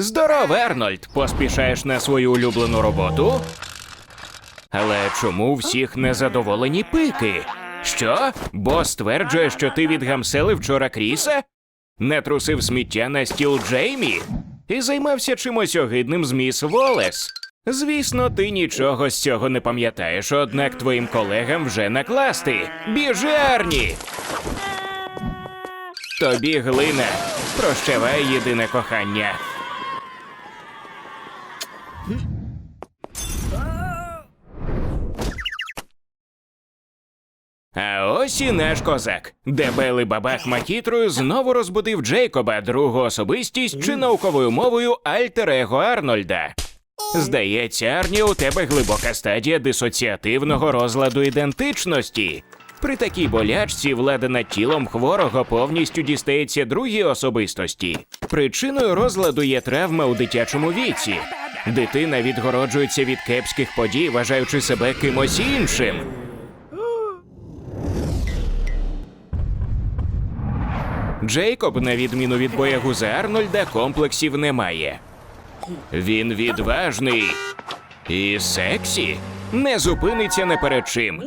Здоров, Арнольд! Поспішаєш на свою улюблену роботу? Але чому всіх незадоволені пики? Що? Бос стверджує, що ти відгамселив вчора Кріса? Не трусив сміття на стіл Джеймі? І займався чимось огидним з міс Волес? Звісно, ти нічого з цього не пам'ятаєш, однак твоїм колегам вже накласти. Біжи, Арні! Тобі глина. Прощавай єдине кохання. А ось і наш козак. Дебелий бабах Макітрою знову розбудив Джейкоба, другу особистість чи науковою мовою альтер-его Арнольда. Здається, Арні, у тебе глибока стадія дисоціативного розладу ідентичності. При такій болячці влада над тілом хворого повністю дістається другій особистості. Причиною розладу є травма у дитячому віці. Дитина відгороджується від кепських подій, вважаючи себе кимось іншим. Джейкоб, на відміну від боягуза Арнольда, комплексів не має. Він відважний і сексі. Не зупиниться не перед чим.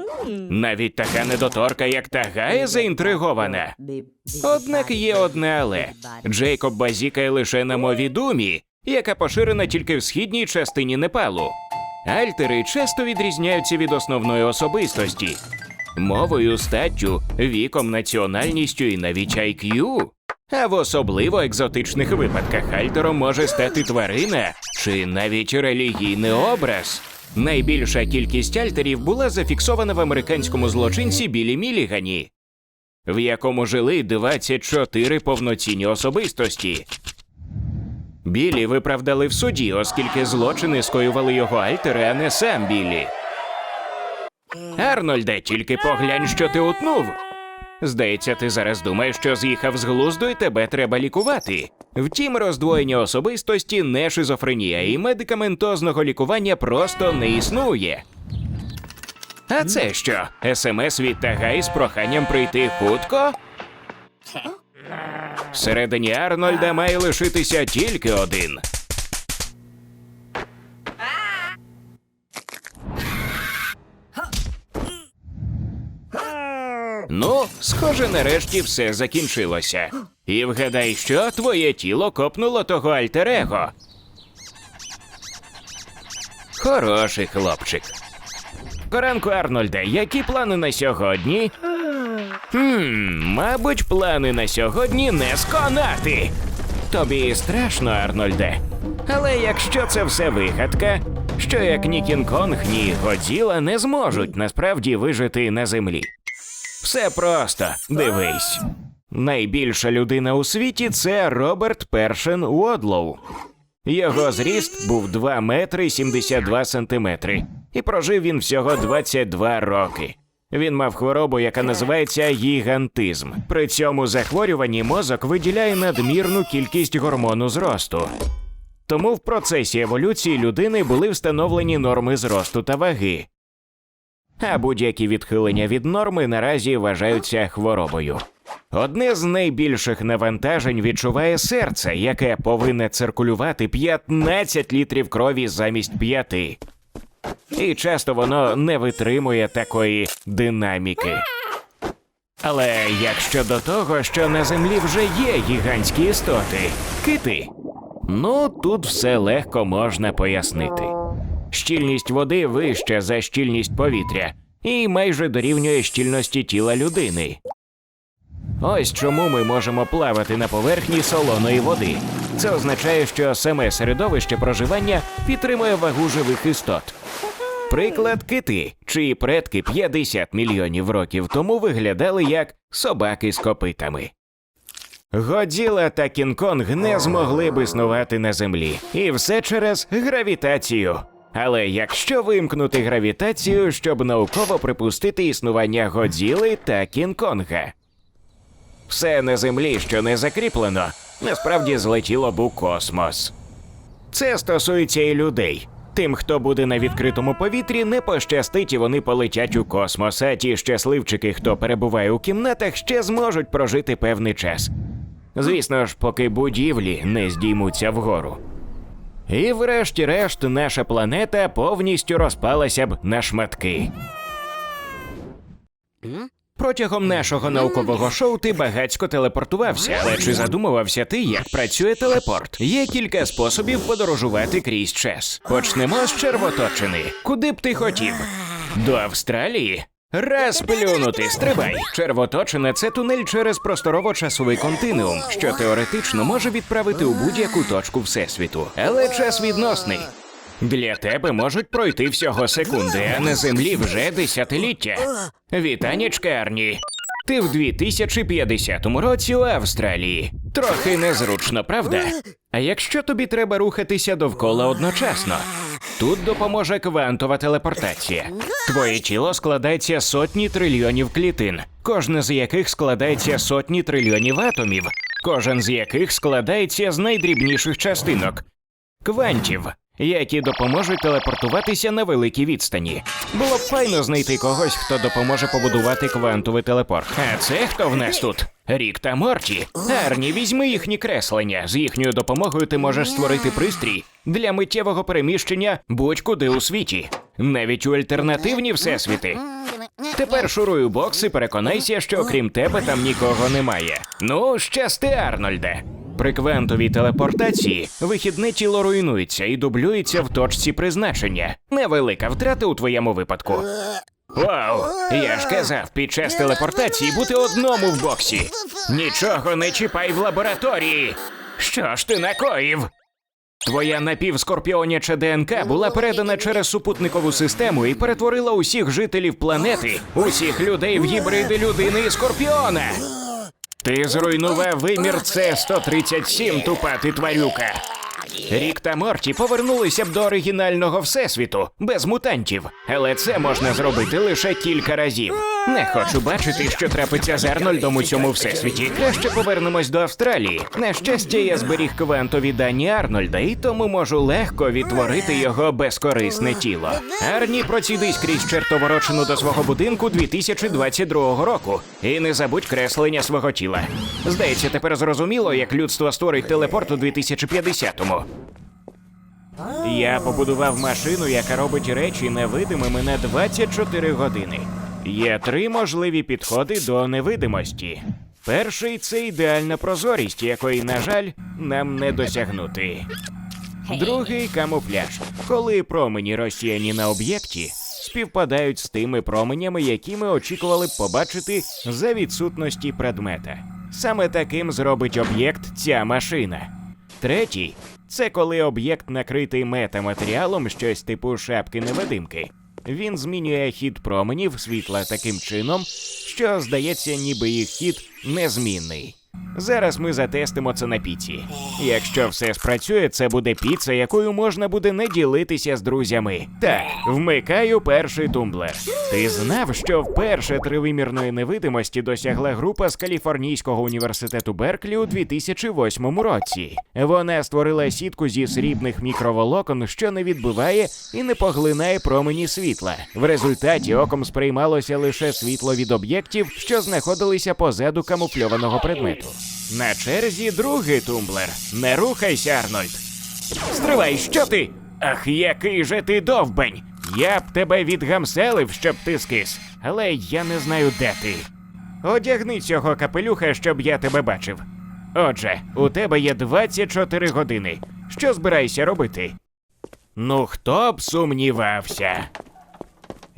Навіть така недоторка, як Тагая, заінтригована. Однак є одне але Джейкоб базікає лише на мові думі, яка поширена тільки в східній частині Непалу. Альтери часто відрізняються від основної особистості мовою, статтю, віком, національністю і навіть IQ. А в особливо екзотичних випадках альтером може стати тварина чи навіть релігійний образ. Найбільша кількість альтерів була зафіксована в американському злочинці Білі Мілігані, в якому жили 24 повноцінні особистості. Білі виправдали в суді, оскільки злочини скоювали його альтери, а не сам Білі. Арнольде, тільки поглянь, що ти утнув. Здається, ти зараз думаєш, що з'їхав з глузду і тебе треба лікувати. Втім, роздвоєння особистості не шизофренія, і медикаментозного лікування просто не існує. А це що? СМС від Тагай з проханням прийти хутко? Всередині Арнольда має лишитися тільки один. Схоже, нарешті все закінчилося. І вгадай, що твоє тіло копнуло того альтер-его. Хороший хлопчик. Коранку Арнольде, які плани на сьогодні? Хм, мабуть, плани на сьогодні не сконати. Тобі страшно, Арнольде. Але якщо це все вигадка, що як ні Кінг-Конг, ні Годзіла не зможуть насправді вижити на землі. Все просто, дивись. Найбільша людина у світі це Роберт Першин Уодлоу. Його зріст був 2 метри 72 сантиметри, і прожив він всього 22 роки. Він мав хворобу, яка називається гігантизм. При цьому захворюванні мозок виділяє надмірну кількість гормону зросту. Тому в процесі еволюції людини були встановлені норми зросту та ваги, а будь-які відхилення від норми наразі вважаються хворобою. Одне з найбільших навантажень відчуває серце, яке повинне циркулювати 15 літрів крові замість 5. І часто воно не витримує такої динаміки. Але як щодо того, що на землі вже є гігантські істоти, кити. Ну тут все легко можна пояснити. Щільність води вища за щільність повітря і майже дорівнює щільності тіла людини. Ось чому ми можемо плавати на поверхні солоної води. Це означає, що саме середовище проживання підтримує вагу живих істот. Приклад кити, чиї предки 50 мільйонів років тому виглядали як собаки з копитами. Годзіла та Кінг-Конг не змогли б існувати на землі, і все через гравітацію. Але якщо вимкнути гравітацію, щоб науково припустити існування Годзіли та Кінг-Конга. Все на землі, що не закріплено, насправді злетіло б у космос. Це стосується і людей. Тим, хто буде на відкритому повітрі, не пощастить і вони полетять у космос. А ті щасливчики, хто перебуває у кімнатах, ще зможуть прожити певний час. Звісно ж, поки будівлі не здіймуться вгору. І врешті-решт наша планета повністю розпалася б на шматки. Протягом нашого наукового шоу ти багацько телепортувався, але чи задумувався ти, як працює телепорт? Є кілька способів подорожувати крізь час. Почнемо з червоточини. Куди б ти хотів? До Австралії? Раз плюнути, стрибай. Червоточина це тунель через просторово-часовий континуум, що теоретично може відправити у будь-яку точку всесвіту. Але час відносний. Для тебе можуть пройти всього секунди, а на землі вже десятиліття. Вітанічка, Арні. Ти в 2050 році у Австралії. Трохи незручно, правда? А якщо тобі треба рухатися довкола одночасно? Тут допоможе квантова телепортація. Твоє тіло складається сотні трильйонів клітин, кожне з яких складається сотні трильйонів атомів, кожен з яких складається з найдрібніших частинок квантів, які допоможуть телепортуватися на великій відстані. Було б файно знайти когось, хто допоможе побудувати квантовий телепорт. А це хто в нас тут? Рік та Морті. Арні, візьми їхні креслення. З їхньою допомогою ти можеш створити пристрій для миттєвого переміщення будь-куди у світі, навіть у альтернативні всесвіти. Тепер шуруй у бокс і переконайся, що окрім тебе там нікого немає. Ну, щасти, Арнольде. При квантовій телепортації вихідне тіло руйнується і дублюється в точці призначення. Невелика втрата у твоєму випадку. Вау! Я ж казав, під час телепортації бути одному в боксі. Нічого не чіпай в лабораторії. Що ж ти накоїв? Твоя напівскорпіоняча ДНК була передана через супутникову систему і перетворила усіх жителів планети, усіх людей в гібриди людини і скорпіона. Ти зруйнував вимір С-137, тупа ти тварюка. Рік та Морті повернулися б до оригінального всесвіту без мутантів, але це можна зробити лише кілька разів. Не хочу бачити, що трапиться з Арнольдом у цьому всесвіті. Краще повернемось до Австралії. На щастя, я зберіг квантові дані Арнольда, і тому можу легко відтворити його безкорисне тіло. Арні, процідись крізь чертоворочину до свого будинку 2022 року. І не забудь креслення свого тіла. Здається, тепер зрозуміло, як людство створить телепорт у 2050-му. Я побудував машину, яка робить речі невидимими на 24 години. Є три можливі підходи до невидимості. Перший це ідеальна прозорість, якої, на жаль, нам не досягнути. Другий камуфляж, коли промені розсіяні на об'єкті, співпадають з тими променями, які ми очікували б побачити за відсутності предмета. Саме таким зробить об'єкт ця машина. Третій це коли об'єкт накритий метаматеріалом, щось типу шапки невидимки. Він змінює хід променів світла таким чином, що здається, ніби їх хід незмінний. Зараз ми затестимо це на піці. Якщо все спрацює, це буде піца, якою можна буде не ділитися з друзями. Так, вмикаю перший тумблер. Ти знав, що вперше тривимірної невидимості досягла група з Каліфорнійського університету Берклі у 2008 році. Вона створила сітку зі срібних мікроволокон, що не відбиває і не поглинає промені світла. В результаті оком сприймалося лише світло від об'єктів, що знаходилися позаду камуфльованого предмету. На черзі другий тумблер. Не рухайся, Арнольд. Стривай, що ти? Ах, який же ти довбень! Я б тебе відгамселив, щоб ти скис, але я не знаю, де ти. Одягни цього капелюха, щоб я тебе бачив. Отже, у тебе є 24 години. Що збираєшся робити? Ну, хто б сумнівався?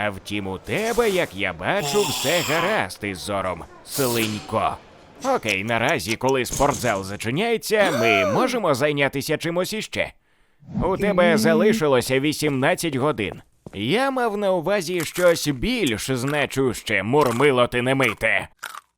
А втім, у тебе, як я бачу, все гаразд із зором, слинько. Окей, наразі, коли спортзал зачиняється, ми можемо зайнятися чимось іще. У тебе залишилося 18 годин. Я мав на увазі щось більш значуще, мурмило ти не мите.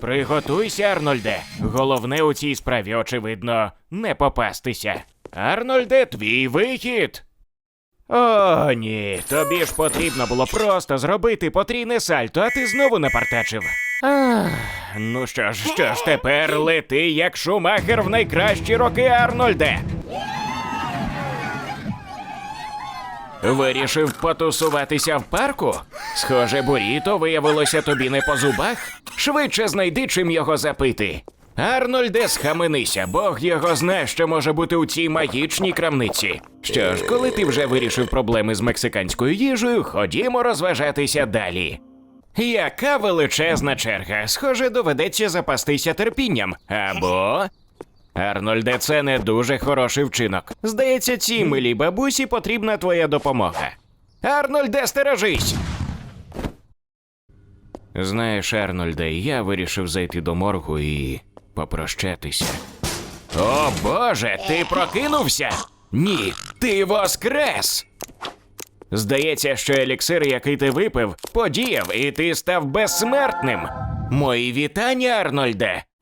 Приготуйся, Арнольде. Головне у цій справі, очевидно, не попастися. Арнольде, твій вихід. О, ні, тобі ж потрібно було просто зробити потрійне сальто, а ти знову напартачив. Ах, ну що ж, що ж тепер лети як шумахер в найкращі роки Арнольде. Вирішив потусуватися в парку? Схоже, буріто виявилося тобі не по зубах. Швидше знайди чим його запити. Арнольде, схаменися, Бог його знає, що може бути у цій магічній крамниці. Що ж, коли ти вже вирішив проблеми з мексиканською їжею, ходімо розважатися далі. Яка величезна черга. Схоже, доведеться запастися терпінням. Або. Арнольде, це не дуже хороший вчинок. Здається, цій милій бабусі потрібна твоя допомога. Арнольде, стережись! Знаєш, Арнольде, я вирішив зайти до моргу і попрощатися. О Боже, ти прокинувся? Ні, ти воскрес! Здається, що еліксир, який ти випив, подіяв, і ти став безсмертним. Мої вітання, Арнольде.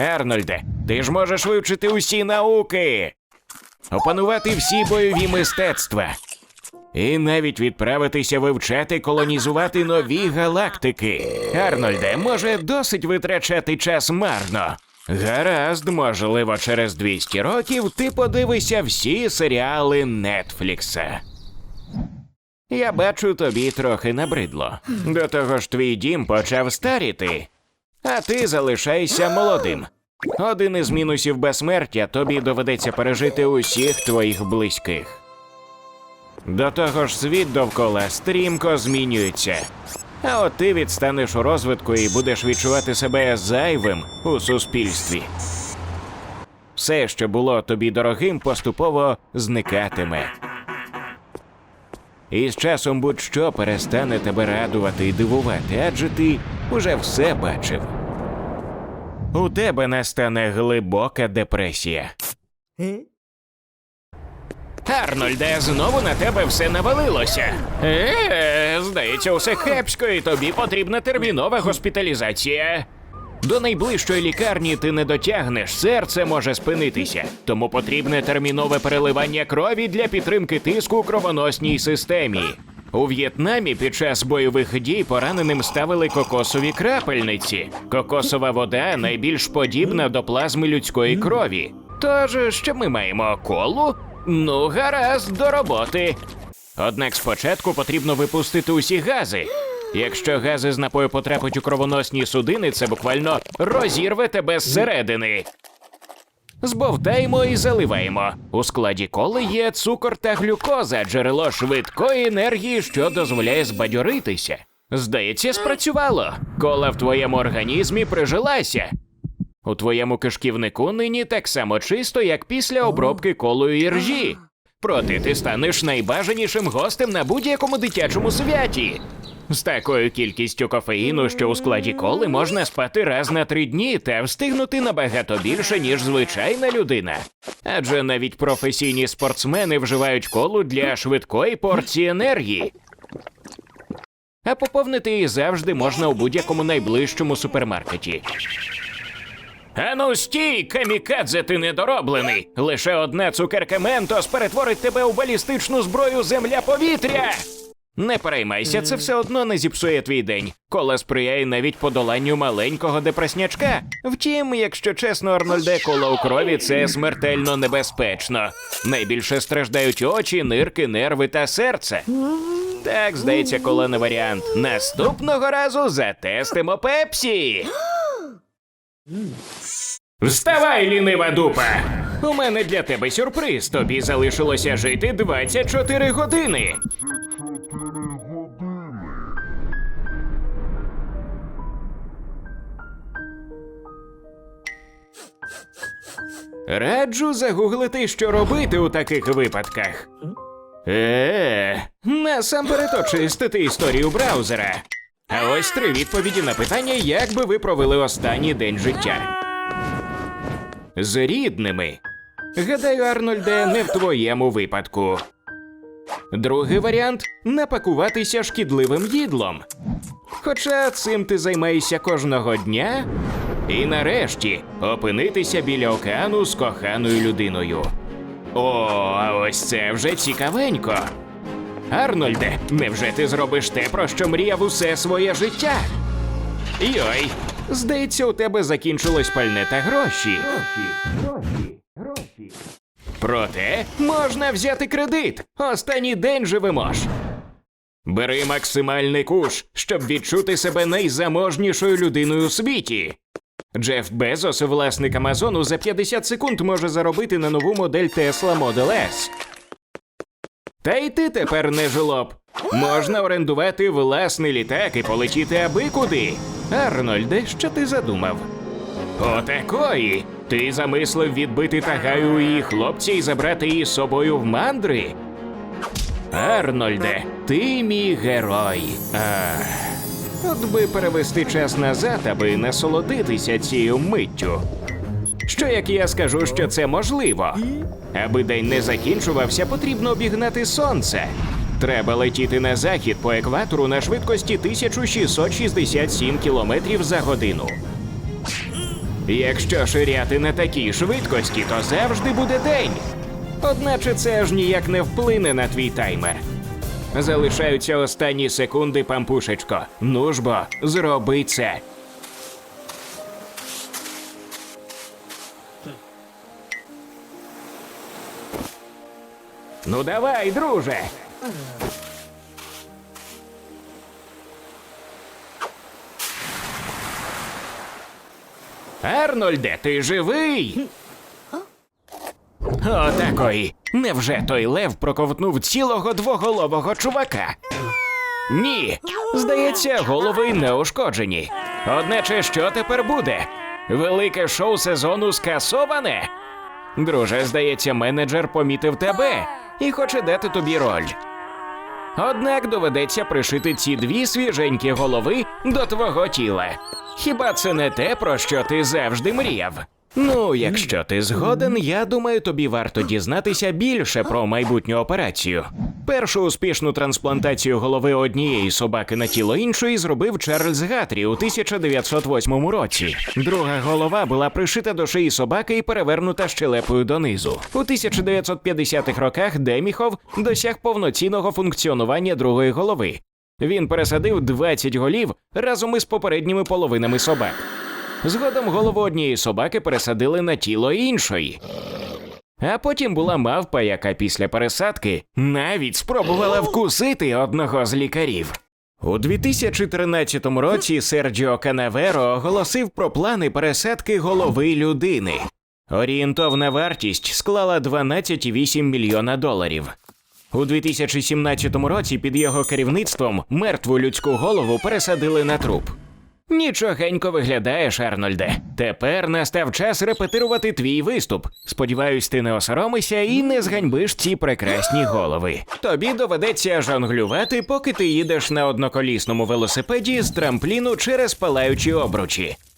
Арнольде, ти ж можеш вивчити усі науки, опанувати всі бойові мистецтва. І навіть відправитися вивчати колонізувати нові галактики. Арнольде, може, досить витрачати час марно. Гаразд, можливо, через 200 років ти подивишся всі серіали Нетфлікса. Я бачу, тобі трохи набридло. До того ж, твій дім почав старіти, а ти залишайся молодим. Один із мінусів безсмертя тобі доведеться пережити усіх твоїх близьких. До того ж, світ довкола стрімко змінюється. А от ти відстанеш у розвитку і будеш відчувати себе зайвим у суспільстві. Все, що було тобі дорогим, поступово зникатиме. І з часом будь-що перестане тебе радувати і дивувати, адже ти уже все бачив. У тебе настане глибока депресія. Арнольде, знову на тебе все навалилося. Е, здається, усе хепсько, і тобі потрібна термінова госпіталізація. До найближчої лікарні ти не дотягнеш, серце може спинитися. Тому потрібне термінове переливання крові для підтримки тиску у кровоносній системі. У В'єтнамі під час бойових дій пораненим ставили кокосові крапельниці. Кокосова вода найбільш подібна до плазми людської крові. Тож, що ми маємо колу? Ну, гаразд, до роботи. Однак спочатку потрібно випустити усі гази. Якщо гази з напою потрапить у кровоносні судини, це буквально розірве тебе зсередини. Збовтаємо і заливаємо. У складі коли є цукор та глюкоза, джерело швидкої енергії, що дозволяє збадьоритися. Здається, спрацювало. Кола в твоєму організмі прижилася. У твоєму кишківнику нині так само чисто, як після обробки колою іржі. Проте ти станеш найбажанішим гостем на будь-якому дитячому святі. З такою кількістю кофеїну, що у складі коли можна спати раз на три дні та встигнути набагато більше, ніж звичайна людина. Адже навіть професійні спортсмени вживають колу для швидкої порції енергії. А поповнити її завжди можна у будь-якому найближчому супермаркеті. Ану стій, камікадзе, ти недороблений. Лише одна цукерка Ментос перетворить тебе у балістичну зброю земля-повітря. Не переймайся, це все одно не зіпсує твій день. Кола сприяє навіть подоланню маленького депреснячка. Втім, якщо чесно, Арнольде, кола у крові це смертельно небезпечно. Найбільше страждають очі, нирки, нерви та серце. Так, здається, кола не варіант. Наступного разу затестимо пепсі. Вставай, лінива дупа! У мене для тебе сюрприз. Тобі залишилося жити 24 години. Раджу загуглити, що робити у таких випадках. Е, насамперед очистити історію браузера. А ось три відповіді на питання, як би ви провели останній день життя. З рідними. Гадаю, Арнольде, не в твоєму випадку. Другий варіант напакуватися шкідливим їдлом. Хоча цим ти займаєшся кожного дня. І нарешті опинитися біля океану з коханою людиною. О, а ось це вже цікавенько. Арнольде, невже ти зробиш те, про що мріяв усе своє життя? Йой, здається, у тебе закінчилось пальне та гроші. Гроші, гроші, гроші. Проте можна взяти кредит. Останній день живемо ж. Бери максимальний куш, щоб відчути себе найзаможнішою людиною у світі. Джеф Безос, власник Амазону, за 50 секунд може заробити на нову модель Tesla Model S. Та й ти тепер не жлоб. Можна орендувати власний літак і полетіти аби куди. Арнольде, що ти задумав? Отакої. Ти замислив відбити тагаю її хлопця і забрати її з собою в мандри? Арнольде, ти мій герой. Ах. От би перевести час назад, аби насолодитися цією миттю. Що як я скажу, що це можливо? Аби день не закінчувався, потрібно обігнати сонце. Треба летіти на захід по екватору на швидкості 1667 км за годину. Якщо ширяти на такій швидкості, то завжди буде день. Одначе це аж ніяк не вплине на твій таймер. Залишаються останні секунди, пампушечко. Ну ж бо, зроби це. Ну давай, друже. Арнольде, ти живий? О, такої. Невже той лев проковтнув цілого двоголового чувака? Ні. Здається, голови не ушкоджені. Одначе, що тепер буде? Велике шоу сезону скасоване? Друже, здається, менеджер помітив тебе і хоче дати тобі роль. Однак доведеться пришити ці дві свіженькі голови до твого тіла. Хіба це не те, про що ти завжди мріяв? Ну, якщо ти згоден, я думаю, тобі варто дізнатися більше про майбутню операцію. Першу успішну трансплантацію голови однієї собаки на тіло іншої зробив Чарльз Гатрі у 1908 році. Друга голова була пришита до шиї собаки і перевернута щелепою донизу. У 1950-х роках Деміхов досяг повноцінного функціонування другої голови. Він пересадив 20 голів разом із попередніми половинами собак. Згодом голову однієї собаки пересадили на тіло іншої. А потім була мавпа, яка після пересадки навіть спробувала вкусити одного з лікарів. У 2013 році Серджіо Канаверо оголосив про плани пересадки голови людини. Орієнтовна вартість склала 12,8 мільйона доларів. У 2017 році під його керівництвом мертву людську голову пересадили на труп. Нічогенько виглядаєш, Арнольде. Тепер настав час репетирувати твій виступ. Сподіваюсь, ти не осоромишся і не зганьбиш ці прекрасні голови. Тобі доведеться жонглювати, поки ти їдеш на одноколісному велосипеді з трампліну через палаючі обручі.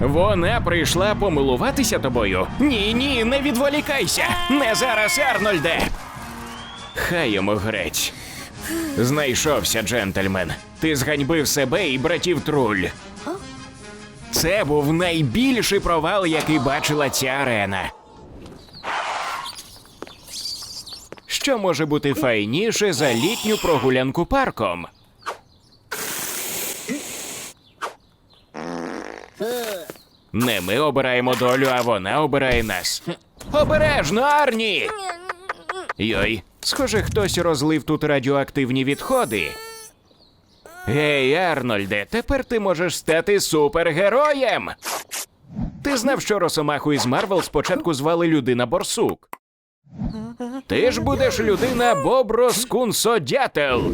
Вона прийшла помилуватися тобою? Ні, ні, не відволікайся! Не зараз, Арнольде! Хай йому грець. Знайшовся, джентльмен. Ти зганьбив себе і братів труль. Це був найбільший провал, який бачила ця арена. Що може бути файніше за літню прогулянку парком? Не ми обираємо долю, а вона обирає нас. Обережно, Арні! Йой, схоже, хтось розлив тут радіоактивні відходи. Гей, Арнольде, тепер ти можеш стати супергероєм. Ти знав, що Росомаху із Марвел спочатку звали людина Борсук. Ти ж будеш людина Боброскунсодятел.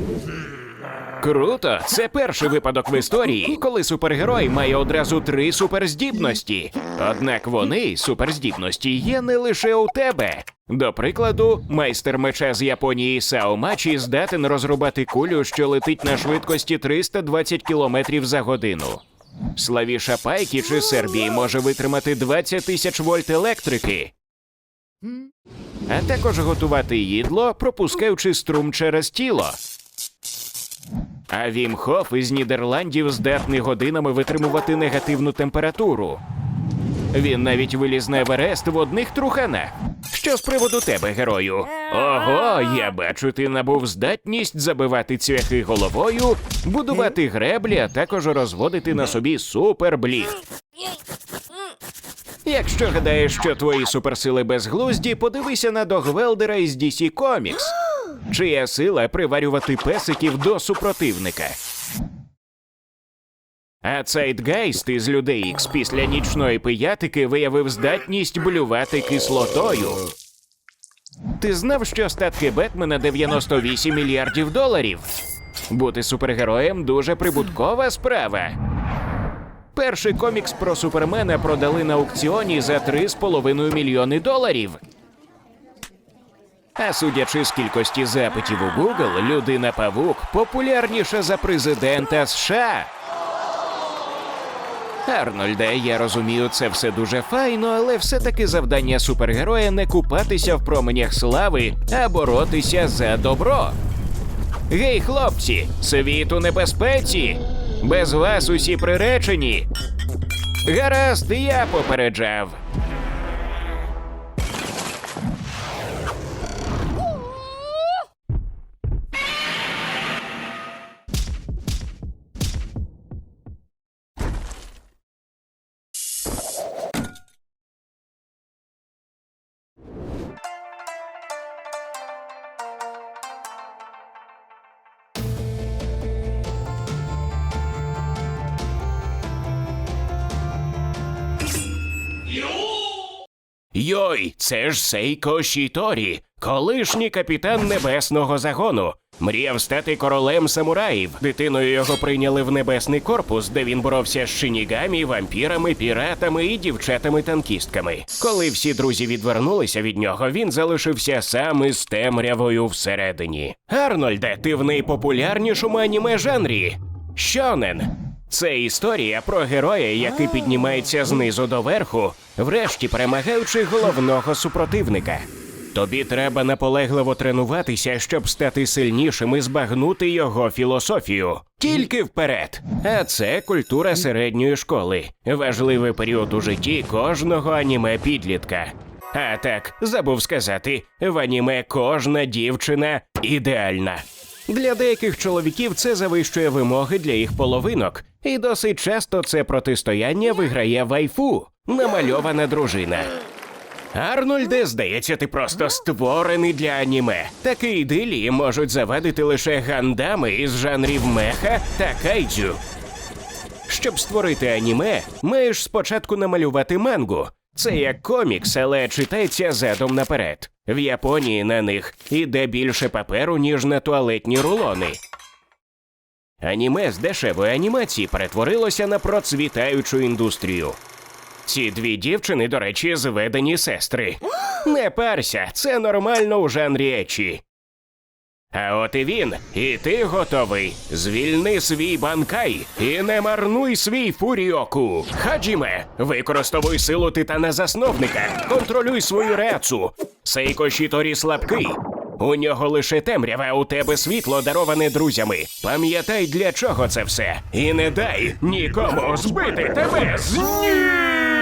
Круто! Це перший випадок в історії, коли супергерой має одразу три суперздібності. Однак вони, суперздібності, є не лише у тебе. До прикладу, майстер меча з Японії Сао Мачі здатен розрубати кулю, що летить на швидкості 320 км за годину. Славіша Пайкі чи Сербії може витримати 20 тисяч вольт електрики. А також готувати їдло, пропускаючи струм через тіло. А Вім Хоф із Нідерландів здатний годинами витримувати негативну температуру. Він навіть виліз на Еверест в одних труханах. Що з приводу тебе, герою? Ого, я бачу, ти набув здатність забивати цвяхи головою, будувати греблі, а також розводити на собі супербліг. Якщо гадаєш, що твої суперсили безглузді, подивися на Догвелдера із DC Comics. Чия сила приварювати песиків до супротивника. А Цейтгейст із людей Ікс після нічної пиятики виявив здатність блювати кислотою. Ти знав, що статки Бетмена 98 мільярдів доларів? Бути супергероєм дуже прибуткова справа. Перший комікс про супермена продали на аукціоні за 3,5 мільйони доларів. А судячи з кількості запитів у Google, людина Павук популярніша за президента США. Арнольде, я розумію, це все дуже файно, але все-таки завдання супергероя не купатися в променях слави, а боротися за добро. Гей, хлопці, світ у небезпеці! Без вас усі приречені. Гаразд, я попереджав. Йой, це ж Сейко Шіторі, колишній капітан небесного загону. Мріяв стати королем самураїв. Дитиною його прийняли в небесний корпус, де він боровся з шинігамі, вампірами, піратами і дівчатами-танкістками. Коли всі друзі відвернулися від нього, він залишився сам із темрявою всередині. Арнольде, ти в найпопулярнішому аніме жанрі. Щонен. Це історія про героя, який піднімається знизу до верху, врешті перемагаючи головного супротивника. Тобі треба наполегливо тренуватися, щоб стати сильнішим і збагнути його філософію. Тільки вперед. А це культура середньої школи, важливий період у житті кожного аніме підлітка. А так, забув сказати, в аніме кожна дівчина ідеальна. Для деяких чоловіків це завищує вимоги для їх половинок, і досить часто це протистояння виграє вайфу, намальована дружина. Арнольде, здається, ти просто створений для аніме. Такі ідилії можуть завадити лише гандами із жанрів меха та кайдзю. Щоб створити аніме, маєш спочатку намалювати мангу. Це як комікс, але читається задом наперед. В Японії на них іде більше паперу, ніж на туалетні рулони. Аніме з дешевої анімації перетворилося на процвітаючу індустрію. Ці дві дівчини, до речі, зведені сестри. Не парся, це нормально у жанрі ечі. А от і він, і ти готовий. Звільни свій банкай і не марнуй свій фуріоку. Хаджіме, використовуй силу титана засновника, контролюй свою реацу. Сейко Шіторі слабкий. У нього лише темрява, у тебе світло дароване друзями. Пам'ятай, для чого це все. І не дай нікому збити тебе з ніг!